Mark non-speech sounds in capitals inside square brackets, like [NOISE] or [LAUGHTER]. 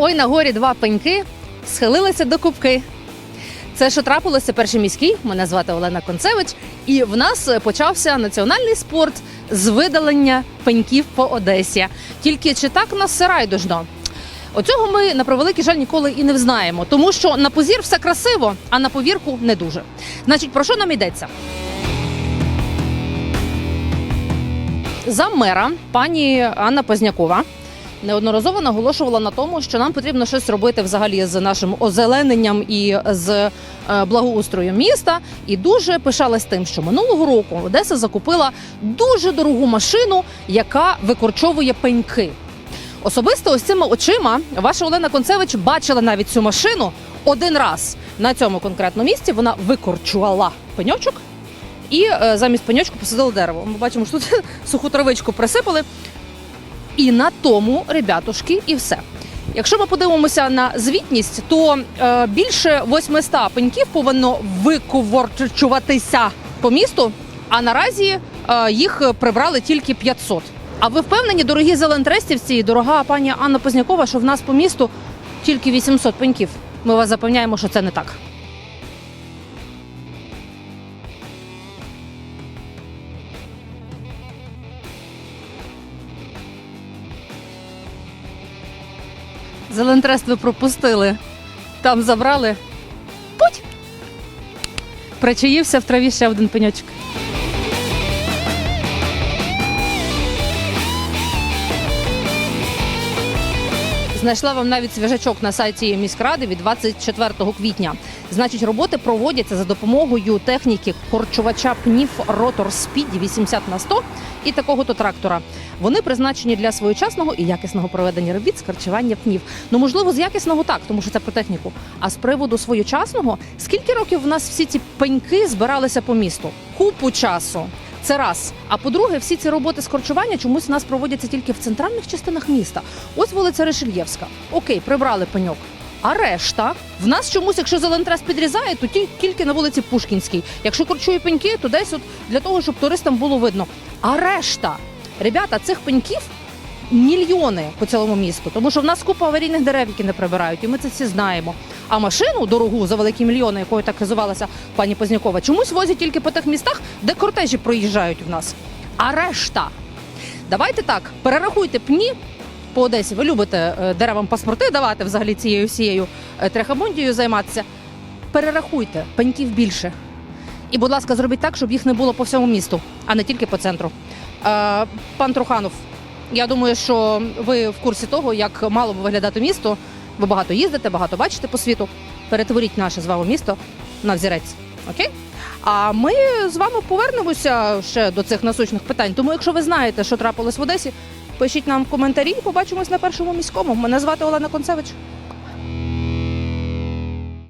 Ой на горі два пеньки схилилися до кубки. Це що трапилося перший міський. Мене звати Олена Концевич, і в нас почався національний спорт з видалення пеньків по Одесі. Тільки чи так нас все райдужно? Оцього ми на превеликий жаль ніколи і не взнаємо, тому що на позір все красиво, а на повірку не дуже. Значить, про що нам йдеться? За мера пані Анна Познякова неодноразово наголошувала на тому, що нам потрібно щось робити взагалі з нашим озелененням і з е, благоустроєм міста. І дуже пишалась тим, що минулого року Одеса закупила дуже дорогу машину, яка викорчовує пеньки. Особисто ось цими очима ваша Олена Концевич бачила навіть цю машину один раз на цьому конкретному місці. Вона викорчувала пеньочок і е, замість пеньочку посадили дерево. Ми бачимо, що тут [LAUGHS] суху травичку присипали. І на тому, ребятушки, і все. Якщо ми подивимося на звітність, то е, більше 800 пеньків повинно виковорчуватися по місту, а наразі е, їх прибрали тільки 500. А ви впевнені, дорогі зелентрестівці, і дорога пані Анна Познякова, що в нас по місту тільки 800 пеньків? Ми вас запевняємо, що це не так. Зелентрест ви пропустили. Там забрали. Путь! Причаївся в траві ще один пеньочок. Знайшла вам навіть свіжачок на сайті міськради від 24 квітня. Значить, роботи проводяться за допомогою техніки корчувача пнів Ротор Спіді 80 на 100 і такого то трактора. Вони призначені для своєчасного і якісного проведення робіт з харчування пнів. Ну можливо, з якісного так, тому що це про техніку. А з приводу своєчасного, скільки років в нас всі ці пеньки збиралися по місту? Купу часу. Це раз. А по-друге, всі ці роботи з корчування чомусь у нас проводяться тільки в центральних частинах міста. Ось вулиця Решельєвська. Окей, прибрали пеньок. А решта в нас чомусь, якщо зелентрес підрізає, то ті- тільки на вулиці Пушкінській. Якщо корчує пеньки, то десь от для того, щоб туристам було видно. А решта, ребята, цих пеньків мільйони по цілому місту, тому що в нас купа аварійних дерев, які не прибирають, і ми це всі знаємо. А машину дорогу за великі мільйони, якою так називалася пані Познякова, чомусь возять тільки по тих містах, де кортежі проїжджають в нас. А решта. Давайте так, перерахуйте пні по Одесі. Ви любите е, деревам паспорти давати взагалі цією всією е, займатися. Перерахуйте пеньків більше. І, будь ласка, зробіть так, щоб їх не було по всьому місту, а не тільки по центру. Е, пан Труханов, я думаю, що ви в курсі того, як мало би виглядати місто. Ви багато їздите, багато бачите по світу. Перетворіть наше з вами місто на взірець. Окей? А ми з вами повернемося ще до цих насущних питань. Тому, якщо ви знаєте, що трапилось в Одесі, пишіть нам коментарі. Побачимось на першому міському. Мене звати Олена Концевич.